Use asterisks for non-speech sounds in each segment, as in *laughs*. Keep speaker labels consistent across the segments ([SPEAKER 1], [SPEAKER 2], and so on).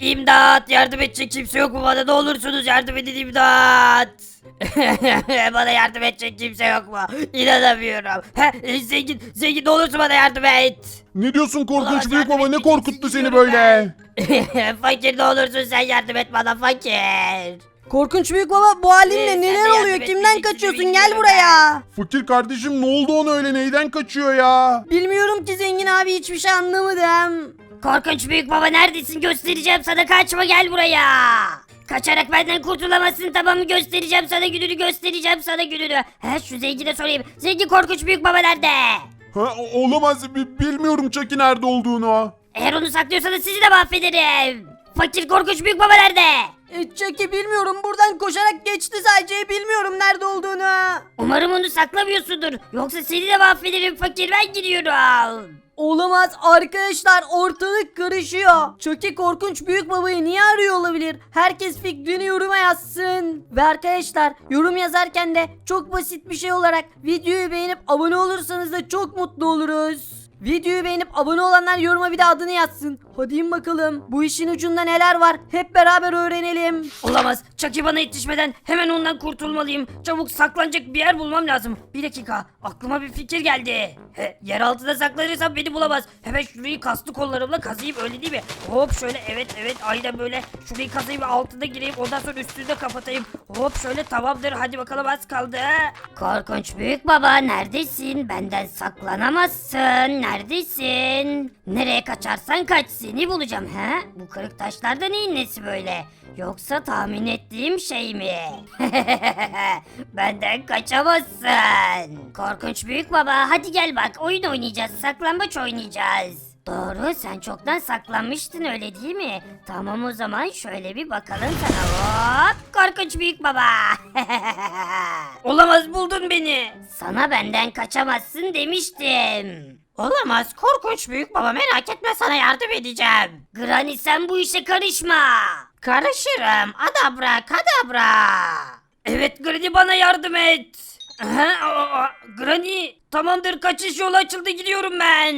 [SPEAKER 1] İmdat yardım edecek kimse yok mu bana ne olursunuz yardım edin imdat. *laughs* bana yardım edecek kimse yok mu? İnanamıyorum. Heh, zengin zengin ne olursun bana yardım et.
[SPEAKER 2] Ne diyorsun korkunç
[SPEAKER 1] Olamaz,
[SPEAKER 2] büyük baba ne korkuttu seni böyle? *laughs*
[SPEAKER 1] fakir ne olursun sen yardım et bana fakir.
[SPEAKER 3] Korkunç büyük baba bu halinle
[SPEAKER 1] Ee, sen de
[SPEAKER 3] neler
[SPEAKER 1] yardım
[SPEAKER 3] oluyor?
[SPEAKER 1] et,
[SPEAKER 3] Kimden kaçıyorsun?
[SPEAKER 1] bilmiyorum
[SPEAKER 3] Gel buraya.
[SPEAKER 2] Fakir kardeşim ne oldu ona öyle neyden kaçıyor ya?
[SPEAKER 3] Bilmiyorum ki zengin abi hiçbir şey anlamadım.
[SPEAKER 1] Korkunç büyük baba neredesin göstereceğim sana kaçma gel buraya. Kaçarak benden kurtulamazsın tamam mı göstereceğim sana gününü göstereceğim sana gününü. He şu zengine sorayım. Zengin korkunç büyük baba nerede?
[SPEAKER 2] Ha, o- olamaz bi- bilmiyorum Chucky nerede olduğunu.
[SPEAKER 1] Eğer onu saklıyorsanız sizi de mahvederim. Fakir korkunç büyük baba nerede?
[SPEAKER 3] E, Chucky bilmiyorum buradan koşarak geçti sadece bilmiyorum nerede olduğunu.
[SPEAKER 1] Umarım onu saklamıyorsundur. Yoksa seni de mahvederim fakir ben gidiyorum.
[SPEAKER 3] Olamaz arkadaşlar ortalık karışıyor. Chucky korkunç büyük babayı niye arıyor olabilir? Herkes fikrini yoruma yazsın. Ve arkadaşlar yorum yazarken de çok basit bir şey olarak videoyu beğenip abone olursanız da çok mutlu oluruz. Videoyu beğenip abone olanlar yoruma bir de adını yazsın. Hadi in bakalım. Bu işin ucunda neler var? Hep beraber öğrenelim.
[SPEAKER 1] Olamaz. Chucky bana yetişmeden hemen ondan kurtulmalıyım. Çabuk saklanacak bir yer bulmam lazım. Bir dakika. Aklıma bir fikir geldi. He, yer altında saklanırsam beni bulamaz. Hemen şurayı kaslı kollarımla kazıyım öyle değil mi? Hop şöyle evet evet aynen böyle. Şurayı kazayım ve altına gireyim. Ondan sonra üstünü de kapatayım. Hop şöyle tamamdır. Hadi bakalım az kaldı. Korkunç büyük baba neredesin? Benden saklanamazsın. Neredesin? Nereye kaçarsan kaç seni bulacağım he? Bu kırık taşlarda neyin nesi böyle? Yoksa tahmin ettiğim şey mi? *laughs* Benden kaçamazsın. Korkunç büyük baba hadi gel bak oyun oynayacağız saklambaç oynayacağız. Doğru sen çoktan saklanmıştın öyle değil mi? Tamam o zaman şöyle bir bakalım sana hop. Korkunç büyük baba. *laughs* Olamaz buldun beni. Sana benden kaçamazsın demiştim. Olamaz korkunç büyük baba merak etme sana yardım edeceğim. Granny sen bu işe karışma. Karışırım adabra kadabra. Evet Granny bana yardım et. Aha, Granny tamamdır kaçış yolu açıldı gidiyorum ben.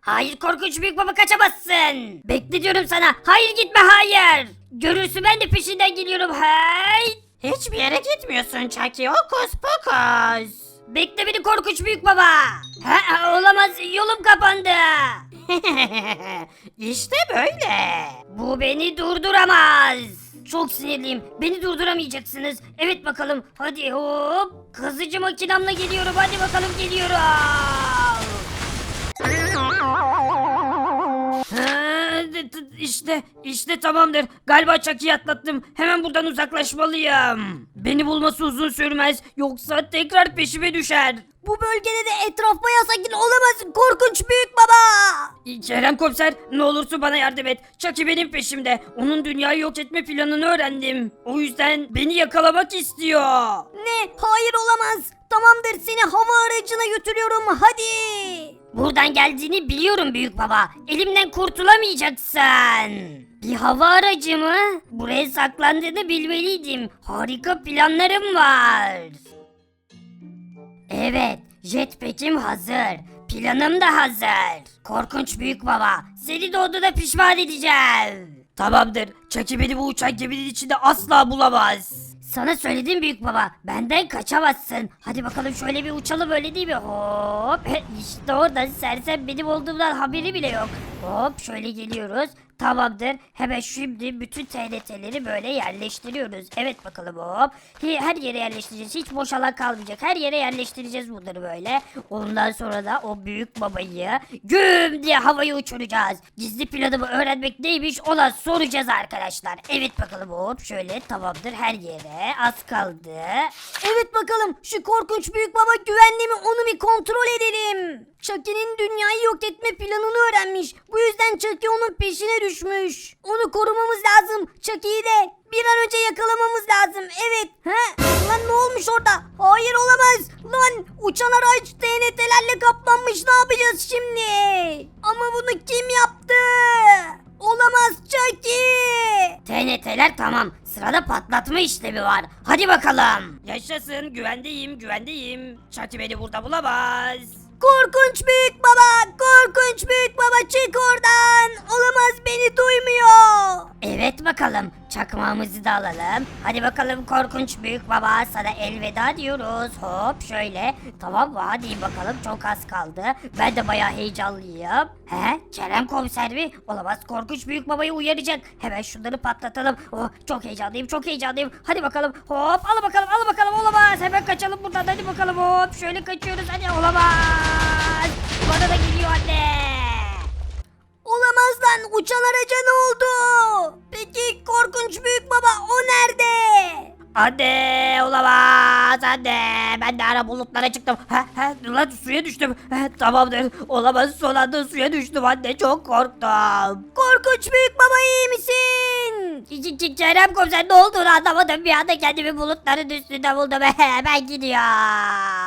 [SPEAKER 1] Hayır korkunç büyük baba kaçamazsın. Bekle diyorum sana. Hayır gitme hayır. Görürsün ben de peşinden geliyorum. Hey. Hiçbir yere gitmiyorsun Chucky okus pokus. Bekle beni korkunç büyük baba. Ha, olamaz yolum kapandı. *laughs* işte böyle. Bu beni durduramaz. Çok sinirliyim. Beni durduramayacaksınız. Evet bakalım. Hadi hop. Kazıcı makinamla geliyorum. Hadi bakalım geliyorum. İşte, işte tamamdır. Galiba Chucky'yi atlattım. Hemen buradan uzaklaşmalıyım. Beni bulması uzun sürmez. Yoksa tekrar peşime düşer.
[SPEAKER 3] Bu bölgede de etraf bayağı sakin olamaz. Korkunç büyük baba.
[SPEAKER 1] Kerem komiser ne olursun bana yardım et. Chucky benim peşimde. Onun dünyayı yok etme planını öğrendim. O yüzden beni yakalamak istiyor.
[SPEAKER 3] Ne? Hayır olamaz. Tamamdır seni hava aracına götürüyorum hadi.
[SPEAKER 1] Buradan geldiğini biliyorum büyük baba. Elimden kurtulamayacaksın. Bir hava aracı mı? Buraya saklandığını bilmeliydim. Harika planlarım var. Evet, jetpack'im hazır. Planım da hazır. Korkunç büyük baba, seni doğduğuna pişman edeceğim. Tamamdır, Chucky beni bu uçan geminin içinde asla bulamaz. Sana söyledim büyük baba, benden kaçamazsın. Hadi bakalım şöyle bir uçalım öyle değil mi? Hop, *laughs* işte oradan sersem benim olduğumdan haberi bile yok. Hop, şöyle geliyoruz. Tamamdır. Hemen şimdi bütün TNT'leri böyle yerleştiriyoruz. Evet bakalım hop. He- Her yere yerleştireceğiz. Hiç boş alan kalmayacak. Her yere yerleştireceğiz bunları böyle. Ondan sonra da o büyük babayı güm diye havaya uçuracağız. Gizli planımı öğrenmek neymiş ona soracağız arkadaşlar. Evet bakalım hop şöyle tamamdır her yere. Az kaldı.
[SPEAKER 3] Evet bakalım şu korkunç büyük baba güvenli mi onu bir kontrol edelim. Chucky'nin dünyayı yok etme planını öğrenmiş. Bu yüzden Chucky onun peşine düşmüş. Onu korumamız lazım. Chucky'yi de bir an önce yakalamamız lazım. Evet. He? Lan ne olmuş orada? Hayır olamaz. Lan uçan araç TNT'lerle kaplanmış. Ne yapacağız şimdi? Ama bunu kim yaptı? Olamaz Chucky.
[SPEAKER 1] TNT'ler tamam. Sırada patlatma işlemi var. Hadi bakalım. Yaşasın güvendeyim güvendeyim. Chucky beni burada bulamaz.
[SPEAKER 3] Korkunç büyük baba, korkunç büyük baba çık oradan. Olamaz beni duymuyor.
[SPEAKER 1] Evet bakalım çakmağımızı da alalım. Hadi bakalım korkunç büyük baba sana elveda diyoruz. Hop şöyle. Tamam mı? Hadi bakalım çok az kaldı. Ben de bayağı heyecanlıyım. He? Kerem komiser mi? Olamaz korkunç büyük babayı uyaracak. Hemen şunları patlatalım. Oh, çok heyecanlıyım çok heyecanlıyım. Hadi bakalım hop al bakalım al bakalım olamaz. Hemen kaçalım buradan hadi bakalım hop. Şöyle kaçıyoruz hadi olamaz. Bana da geliyor anne.
[SPEAKER 3] Olamaz lan uçan araca ne oldu? Peki korkunç büyük baba o nerede?
[SPEAKER 1] Anne olamaz anne. Ben de ara bulutlara çıktım. Ha, ha, lan suya düştüm. Ha, tamamdır. Olamaz son anda suya düştüm anne. Çok korktum.
[SPEAKER 3] Korkunç büyük baba iyi misin?
[SPEAKER 1] Ç- Ç- Kerem komiser ne olduğunu anlamadım. Bir anda kendimi bulutların üstünde buldum. *laughs* ben gidiyorum.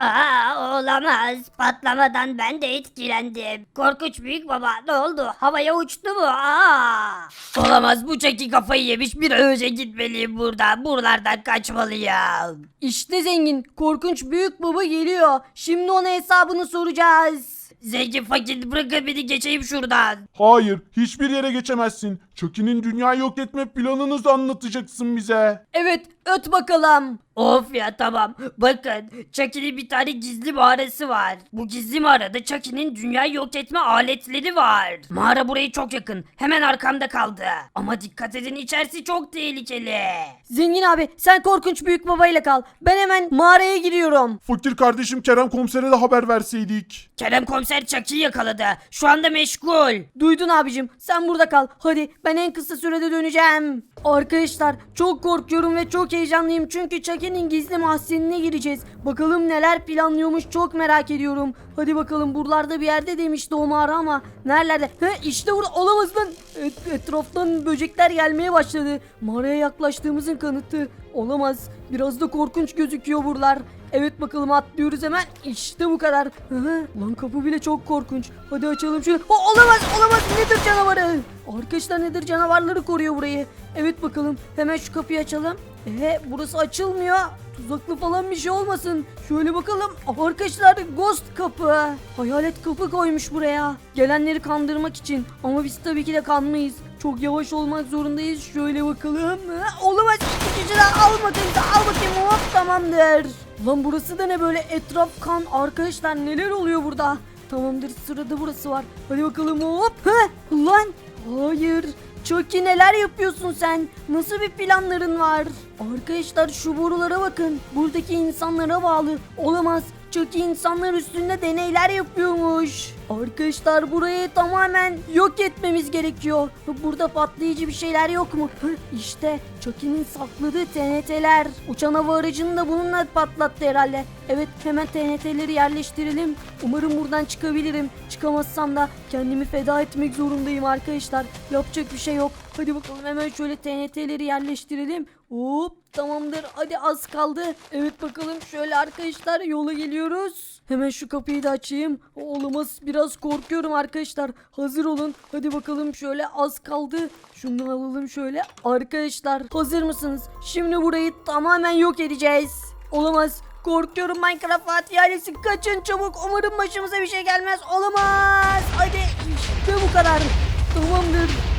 [SPEAKER 1] Aa, olamaz. Patlamadan ben de etkilendim. Korkunç büyük baba ne oldu? Havaya uçtu mu? Aa. Olamaz bu çeki kafayı yemiş. Bir önce gitmeliyim buradan. Buralardan kaçmalıyım.
[SPEAKER 3] İşte zengin korkunç büyük baba geliyor. Şimdi ona hesabını soracağız.
[SPEAKER 1] Zengin fakir bırakın beni geçeyim şuradan.
[SPEAKER 2] Hayır, hiçbir yere geçemezsin. Chucky'nin dünyayı yok etme planını anlatacaksın bize.
[SPEAKER 3] Evet öt bakalım.
[SPEAKER 1] Of ya tamam. Bakın Chucky'nin bir tane gizli mağarası var. Bu gizli mağarada Chucky'nin dünyayı yok etme aletleri var. Mağara buraya çok yakın. Hemen arkamda kaldı. Ama dikkat edin içerisi çok tehlikeli.
[SPEAKER 3] Zengin abi sen korkunç büyük babayla kal. Ben hemen mağaraya giriyorum.
[SPEAKER 2] Fakir kardeşim Kerem komisere de haber verseydik.
[SPEAKER 1] Kerem komiser Chucky'yi yakaladı. Şu anda meşgul.
[SPEAKER 3] Duydun abicim sen burada kal. Hadi ben en kısa sürede döneceğim. Arkadaşlar çok korkuyorum ve çok heyecanlıyım çünkü Chucky'nin gizli mahzenine gireceğiz. Bakalım neler planlıyormuş çok merak ediyorum. Hadi bakalım buralarda bir yerde demişti o mağara ama nerelerde? He işte burada olamaz lan. Et- etraftan böcekler gelmeye başladı. Mağaraya yaklaştığımızın kanıtı. Olamaz. Biraz da korkunç gözüküyor buralar. Evet bakalım atlıyoruz hemen. İşte bu kadar. Hı. Lan kapı bile çok korkunç. Hadi açalım şunu. O, olamaz olamaz nedir canavarı? Arkadaşlar nedir canavarları koruyor burayı. Evet bakalım hemen şu kapıyı açalım. Ee burası açılmıyor. Tuzaklı falan bir şey olmasın. Şöyle bakalım. Arkadaşlar ghost kapı. Hayalet kapı koymuş buraya. Gelenleri kandırmak için. Ama biz tabii ki de kanmayız. Çok yavaş olmak zorundayız. Şöyle bakalım. Ha, olamaz. İki kişi daha al bakayım. Al bakayım. Hop tamamdır. Lan burası da ne böyle etraf kan. Arkadaşlar neler oluyor burada? Tamamdır sırada burası var. Hadi bakalım hop. Heh, lan. Hayır. Chucky neler yapıyorsun sen? Nasıl bir planların var? Arkadaşlar şu borulara bakın. Buradaki insanlara bağlı. Olamaz. Chucky insanlar üstünde deneyler yapıyormuş. Arkadaşlar burayı tamamen yok etmemiz gerekiyor. Burada patlayıcı bir şeyler yok mu? İşte Chucky'nin sakladığı TNT'ler. Uçan hava aracını da bununla patlattı herhalde. Evet hemen TNT'leri yerleştirelim. Umarım buradan çıkabilirim. Çıkamazsam da kendimi feda etmek zorundayım arkadaşlar. Yapacak bir şey yok. Hadi bakalım hemen şöyle TNT'leri yerleştirelim. Hop tamamdır hadi az kaldı. Evet bakalım şöyle arkadaşlar yola geliyoruz. Hemen şu kapıyı da açayım. Olamaz biraz korkuyorum arkadaşlar. Hazır olun. Hadi bakalım şöyle az kaldı. Şundan alalım şöyle. Arkadaşlar hazır mısınız? Şimdi burayı tamamen yok edeceğiz. Olamaz. Korkuyorum Minecraft Fatih ailesi. Kaçın çabuk. Umarım başımıza bir şey gelmez. Olamaz. Hadi işte bu kadar. Tamamdır.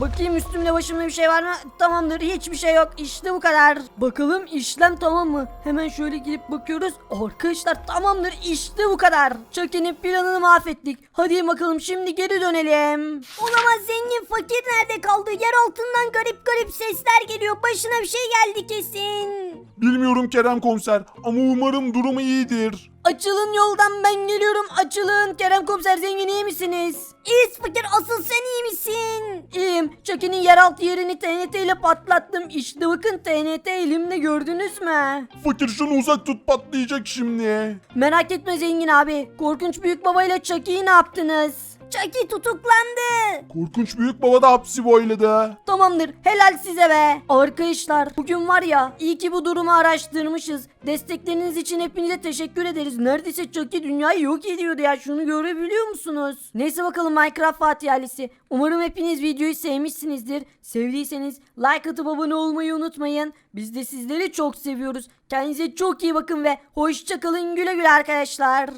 [SPEAKER 3] Bakayım üstümde başımda bir şey var mı? Tamamdır hiçbir şey yok işte bu kadar. Bakalım işlem tamam mı? Hemen şöyle girip bakıyoruz. Arkadaşlar tamamdır işte bu kadar. Chucky'nin planını mahvettik. Hadi bakalım şimdi geri dönelim. Olamaz zengin fakir nerede kaldı? Yer altından garip garip sesler geliyor. Başına bir şey geldi kesin.
[SPEAKER 2] Bilmiyorum Kerem komiser ama umarım durumu iyidir.
[SPEAKER 3] Açılın yoldan ben geliyorum açılın. Kerem komiser zengin iyi misiniz? İyiyiz fakir asıl sen iyi misin? İyiyim. Chucky'nin yeraltı yerini TNT ile patlattım. İşte bakın TNT elimde gördünüz mü?
[SPEAKER 2] Fakir şunu uzak tut patlayacak şimdi.
[SPEAKER 3] Merak etme zengin abi. Korkunç büyük babayla Chucky'yi ne yaptınız? Chucky tutuklandı.
[SPEAKER 2] Korkunç büyük baba da hapsi boyladı.
[SPEAKER 3] Tamamdır. Helal size be. Arkadaşlar bugün var ya iyi ki bu durumu araştırmışız. Destekleriniz için hepinize teşekkür ederiz. Neredeyse Chucky dünyayı yok ediyordu ya. Şunu görebiliyor musunuz? Neyse bakalım Minecraft Fatih ailesi. Umarım hepiniz videoyu sevmişsinizdir. Sevdiyseniz like atıp abone olmayı unutmayın. Biz de sizleri çok seviyoruz. Kendinize çok iyi bakın ve hoşçakalın güle güle arkadaşlar.